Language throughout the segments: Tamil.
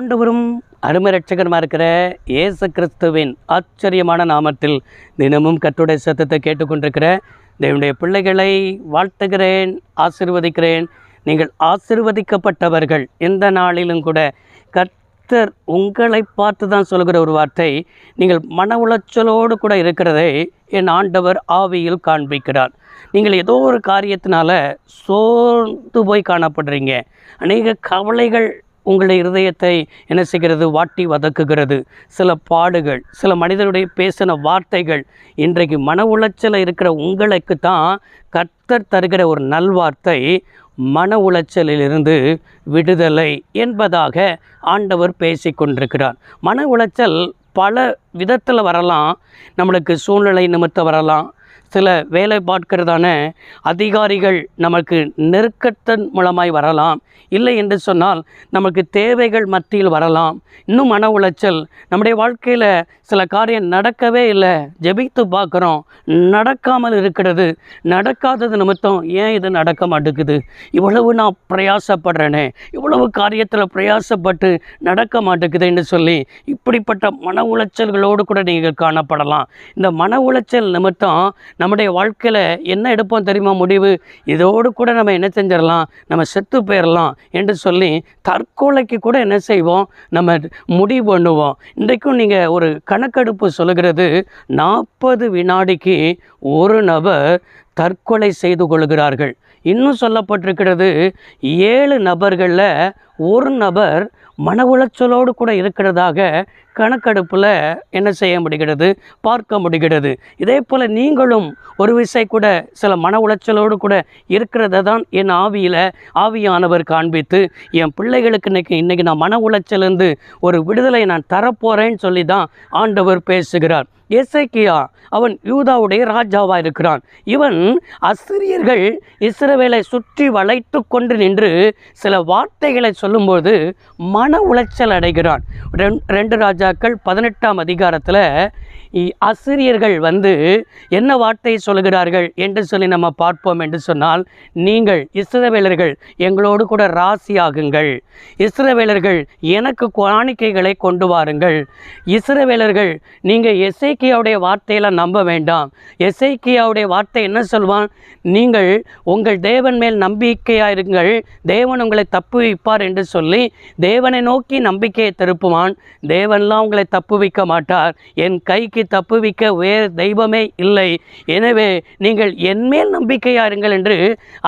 ஆண்டவரும் அருமை ரட்சகருமா இருக்கிற இயேசு கிறிஸ்துவின் ஆச்சரியமான நாமத்தில் தினமும் கற்றுடைய சத்தத்தை கேட்டுக்கொண்டிருக்கிற தேவனுடைய பிள்ளைகளை வாழ்த்துகிறேன் ஆசிர்வதிக்கிறேன். நீங்கள் ஆசிர்வதிக்கப்பட்டவர்கள். எந்த நாளிலும் கூட கர்த்தர் உங்களை பார்த்து தான் சொல்கிற ஒரு வார்த்தை நீங்கள் மன உளைச்சலோடு கூட இருக்கிறதை என் ஆண்டவர் ஆவியில் காண்பிக்கிறார். நீங்கள் ஏதோ ஒரு காரியத்தினால சோர்ந்து போய் காணப்படுறீங்க. அநேக கவலைகள் உங்களுடைய இருதயத்தை என்ன செய்கிறது? வாட்டி வதக்குகிறது. சில பாடுகள் சில மனிதருடைய பேசின வார்த்தைகள் இன்றைக்கு மன உளைச்சலில் இருக்கிற உங்களுக்கு தான் கர்த்தர் தருகிற ஒரு நல்வார்த்தை மன உளைச்சலிலிருந்து விடுதலை என்பதாக ஆண்டவர் பேசி கொண்டிருக்கிறார். மன உளைச்சல் பல விதத்தில் வரலாம். நம்மளுக்கு சூழ்நிலை நிமித்தம் வரலாம். சில வேலை பார்க்கிறதான அதிகாரிகள் நமக்கு நெருக்கத்தின் மூலமாய் வரலாம். இல்லை என்று சொன்னால் நமக்கு தேவைகள் மத்தியில் வரலாம். இன்னும் மன உளைச்சல். நம்முடைய வாழ்க்கையில் சில காரியம் நடக்கவே இல்லை. ஜெபித்து பார்க்குறோம். நடக்காமல் இருக்கிறது. நடக்காதது நிமித்தம் ஏன் இது நடக்க மாட்டேங்குது? இவ்வளவு நான் பிரயாசப்படுறேனே. இவ்வளவு காரியத்தில் பிரயாசப்பட்டு நடக்க மாட்டேங்குதுன்னு சொல்லி இப்படிப்பட்ட மன உளைச்சல்களோடு கூட நீங்கள் காணப்படலாம். இந்த மன உளைச்சல் நிமித்தம் நம்முடைய வாழ்க்கையில் என்ன எடுப்போம் தெரியுமா? முடிவு? இதோடு கூட நம்ம என்ன செஞ்சிடலாம்? நம்ம செத்து போயிடலாம் என்று சொல்லி தற்கொலைக்கு கூட என்ன செய்வோம்? நம்ம முடிவு பண்ணுவோம். இன்றைக்கும் நீங்கள் ஒரு கணக்கெடுப்பு சொல்லுகிறது நாற்பது வினாடிக்கு ஒரு நபர் தற்கொலை செய்து கொள்கிறார்கள். இன்னும் சொல்லப்பட்டிருக்கிறது ஏழு நபர்களில் ஒரு நபர் மன உளைச்சலோடு கூட இருக்கிறதாக கணக்கெடுப்பில் என்ன செய்ய முடிகிறது? பார்க்க முடிகிறது. இதே போல் நீங்களும் ஒரு விசை கூட சில மன உளைச்சலோடு கூட இருக்கிறத தான் என் ஆவியில் ஆவியானவர் காண்பித்து என் பிள்ளைகளுக்கு இன்னைக்கு இன்றைக்கி நான் மன உளைச்சலேருந்து ஒரு விடுதலை நான் தரப்போகிறேன்னு சொல்லி தான் ஆண்டவர் பேசுகிறார். எசேக்கியா அவன் யூதாவுடைய ராஜாவாக இருக்கிறான் இவன் அசிரியர்கள் இஸ்ரவேலை சுற்றி வளைத்து கொண்டு நின்று சில வார்த்தைகளை சொல்லும்போது மன உளைச்சல் அடைகிறான். ரெண்- ரெண்டு ராஜாக்கள் பதினெட்டாம் அதிகாரத்தில் அசிரியர்கள் வந்து என்ன வார்த்தையை சொல்கிறார்கள் என்று சொல்லி நம்ம பார்ப்போம் என்று சொன்னால் நீங்கள் இஸ்ரவேலர்கள் எங்களோடு கூட ராசியாகுங்கள் இஸ்ரவேலர்கள் எனக்கு காணிக்கைகளை கொண்டு வாருங்கள். இஸ்ரவேலர்கள் நீங்கள் எசைக்கியாவுடைய வார்த்தையெல்லாம் நம்ப வேண்டாம். எசைக்கியாவுடைய வார்த்தை என்ன சொல்வான்? நீங்கள் உங்கள் தேவன் மேல் நம்பிக்கையாக இருங்கள் தேவன் உங்களை தப்புவிப்பார் என்று சொல்லி தேவனை நோக்கி நம்பிக்கையை திருப்புவான். தேவன்லாம் உங்களை தப்புவிக்க மாட்டார். என் கைக்கு தப்புவிக்க வேறு தெய்வமே இல்லை. எனவே நீங்கள் என் மேல் நம்பிக்கையாக இருங்கள் என்று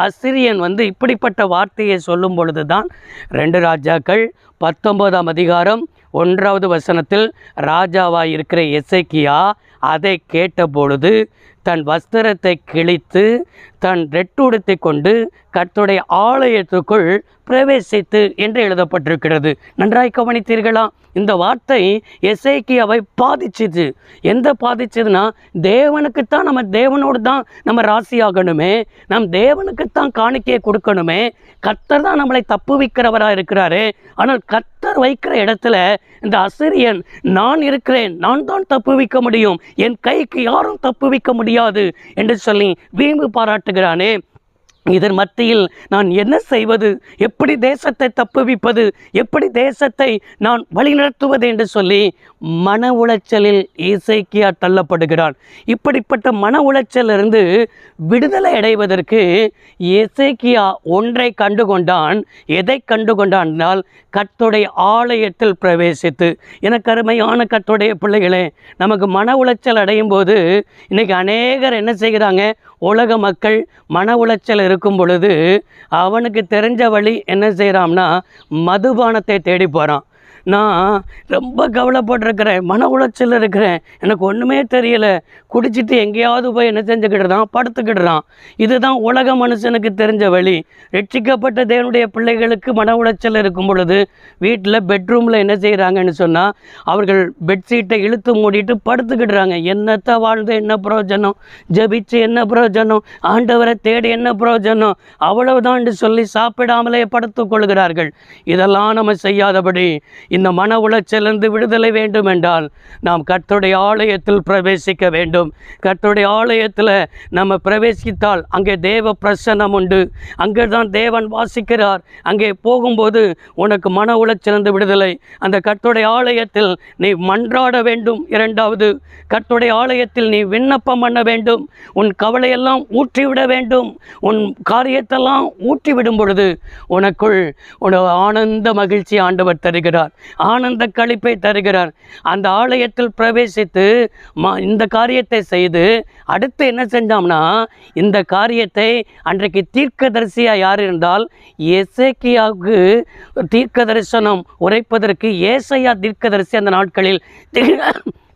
அசிரியன் வந்து இப்படிப்பட்ட வார்த்தையை சொல்லும் பொழுது தான் ரெண்டு ராஜாக்கள் பத்தொன்பதாம் அதிகாரம் ஒன்றாவது வசனத்தில் ராஜாவாய் இருக்கிற எசைக்கியா அதை கேட்டபொழுது தன் வஸ்திரத்தை கிழித்து தன் ரெட்டுடுத்தி கொண்டு கத்துடைய ஆலயத்துக்குள் பிரவேசித்து என்று எழுதப்பட்டிருக்கிறது. நன்றாய் கவனித்தீர்களா? இந்த வார்த்தை எசேக்கியாவை பாதிச்சுது. எந்த பாதிச்சதுன்னா தேவனுக்குத்தான் நம்ம தேவனோடு தான் நம்ம ராசியாகணுமே. நம் தேவனுக்குத்தான் காணிக்கையை கொடுக்கணுமே. கத்தர் தான் நம்மளை தப்புவிக்கிறவராக இருக்கிறாரு. ஆனால் கத்தர் வைக்கிற இடத்துல இந்த அசிரியன் நான் இருக்கிறேன் நான் தான் தப்புவிக்க முடியும். என் கைக்கு யாரும் தப்புவிக்க முடியாது என்று சொல்லி வீம்பு பாராட்டுகிறானே. இதன் மத்தியில் நான் என்ன செய்வது? எப்படி தேசத்தை தப்புவிப்பது? எப்படி தேசத்தை நான் வழிநடத்துவது என்று சொல்லி மன உளைச்சலில் இசைக்கியா தள்ளப்படுகிறான். இப்படிப்பட்ட மன உளைச்சலிருந்து விடுதலை அடைவதற்கு இசைக்கியா ஒன்றை கண்டுகொண்டான். எதை கண்டுகொண்டான் என்றால் கத்துடைய ஆலயத்தில் பிரவேசித்து. எனக்கு அருமையான கர்த்தருடைய பிள்ளைகளே நமக்கு மன உளைச்சல் அடையும் போது இன்னைக்கு அநேகர் என்ன செய்கிறாங்க? உலக மக்கள் மன உளைச்சல் இருக்கும் பொழுது அவனுக்கு தெரிஞ்ச வழி என்ன செய்கிறான்னா மதுபானத்தை தேடி போகிறான் நான் ரொம்ப கவலைப்பட்டிருக்கிறேன் மன உளைச்சல் இருக்கிறேன். எனக்கு ஒன்றுமே தெரியலை. குடிச்சிட்டு எங்கேயாவது போய் என்ன செஞ்சுக்கிடுறான் படுத்துக்கிடுறான் இதுதான் உலக மனுஷனுக்கு தெரிஞ்ச வழி. ரட்சிக்கப்பட்ட தேவனுடைய பிள்ளைகளுக்கு மன உளைச்சல் இருக்கும் பொழுது வீட்டில் பெட்ரூமில் என்ன செய்கிறாங்கன்னு சொன்னால் அவர்கள் பெட்ஷீட்டை இழுத்து மூடிட்டு படுத்துக்கிடுறாங்க என்னத்தை வாழ்ந்து என்ன பிரயோஜனம்? ஜபிச்சு என்ன பிரயோஜனம்? ஆண்டவரை தேடி என்ன பிரயோஜனம்? அவ்வளவுதான் சொல்லி சாப்பிடாமலே படுத்துக் கொள்கிறார்கள். இதெல்லாம் நம்ம செய்யாதபடி இந்த மன உளைச்சலிருந்து விடுதலை வேண்டும் என்றால் நாம் கர்த்தருடைய ஆலயத்தில் பிரவேசிக்க வேண்டும். கர்த்தருடைய ஆலயத்தில் நம்ம பிரவேசித்தால் அங்கே தேவ பிரசன்னம் உண்டு. அங்கே தான் தேவன் வாசிக்கிறார். அங்கே போகும்போது உனக்கு மன உளைச்சலிருந்து விடுதலை. அந்த கர்த்தருடைய ஆலயத்தில் நீ மன்றாட வேண்டும். இரண்டாவது கர்த்தருடைய ஆலயத்தில் நீ விண்ணப்பம் பண்ண வேண்டும். உன் கவலையெல்லாம் ஊற்றிவிட வேண்டும். உன் காரியத்தெல்லாம் ஊற்றிவிடும் பொழுது உனக்குள் உன ஆனந்த மகிழ்ச்சி ஆண்டவர் தருகிறார். ஆனந்த கழிப்பை தருகிறார். அந்த ஆலயத்தில் பிரவேசித்து மா இந்த காரியத்தை செய்து அடுத்து என்ன செஞ்சோம்னா இந்த காரியத்தை அன்றைக்கு தீர்க்கதரிசியாக யார் இருந்தால் எசேக்கியாவுக்கு தீர்க்க தரிசனம் உரைப்பதற்கு ஏசையா தீர்க்கதரிசி அந்த நாட்களில்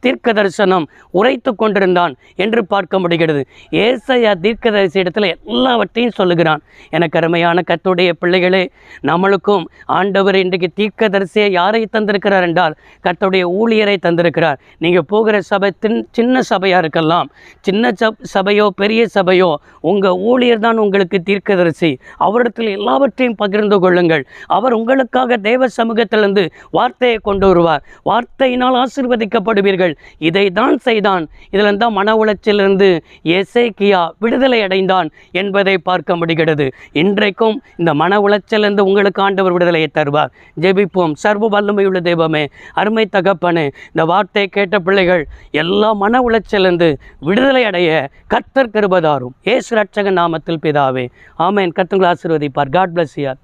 தீர்க்க தரிசனம் உரைத்து கொண்டிருந்தான் என்று பார்க்க முடிகிறது. ஏசையா தீர்க்கதரிசி இடத்துல எல்லாவற்றையும் சொல்லுகிறான். எனக்கு அருமையான கத்துடைய பிள்ளைகளே நம்மளுக்கும் ஆண்டவர் இன்றைக்கு தீர்க்க தரிசியை யாரை தந்திருக்கிறார் என்றால் கத்துடைய ஊழியரை தந்திருக்கிறார். நீங்கள் போகிற சபை தின் சின்ன சபையாக இருக்கலாம். சின்ன சப் சபையோ பெரிய சபையோ உங்கள் ஊழியர் தான் உங்களுக்கு தீர்க்கதரிசி. அவரிடத்தில் எல்லாவற்றையும் பகிர்ந்து கொள்ளுங்கள். அவர் உங்களுக்காக தேவ சமூகத்திலிருந்து வார்த்தையை கொண்டு வருவார். வார்த்தையினால் ஆசீர்வதிக்கப்படுவீர்கள். இதை தான் செய்தான். இதில் மன உளைச்சிலிருந்து எசேக்கியா விடுதலை அடைந்தான் என்பதை பார்க்க முடிகிறது. இன்றைக்கும் இந்த மன உளைச்சலிருந்து உங்களுக்கு ஆண்டவர் விடுதலையை தருவார். ஜெபிப்போம். சர்வ வல்லமையுள்ள தெய்வமே அருமை தகப்பனே இந்த வார்த்தையை கேட்ட பிள்ளைகள் எல்லா மன உளைச்சலிருந்து விடுதலை அடைய கர்த்தர் கருபதாரும். ஏசு ரட்சக நாமத்தில் பிதாவே. ஆமேன். கர்த்தங்களை ஆசீர்வதிப்பார். காட் பிளஸ் யார்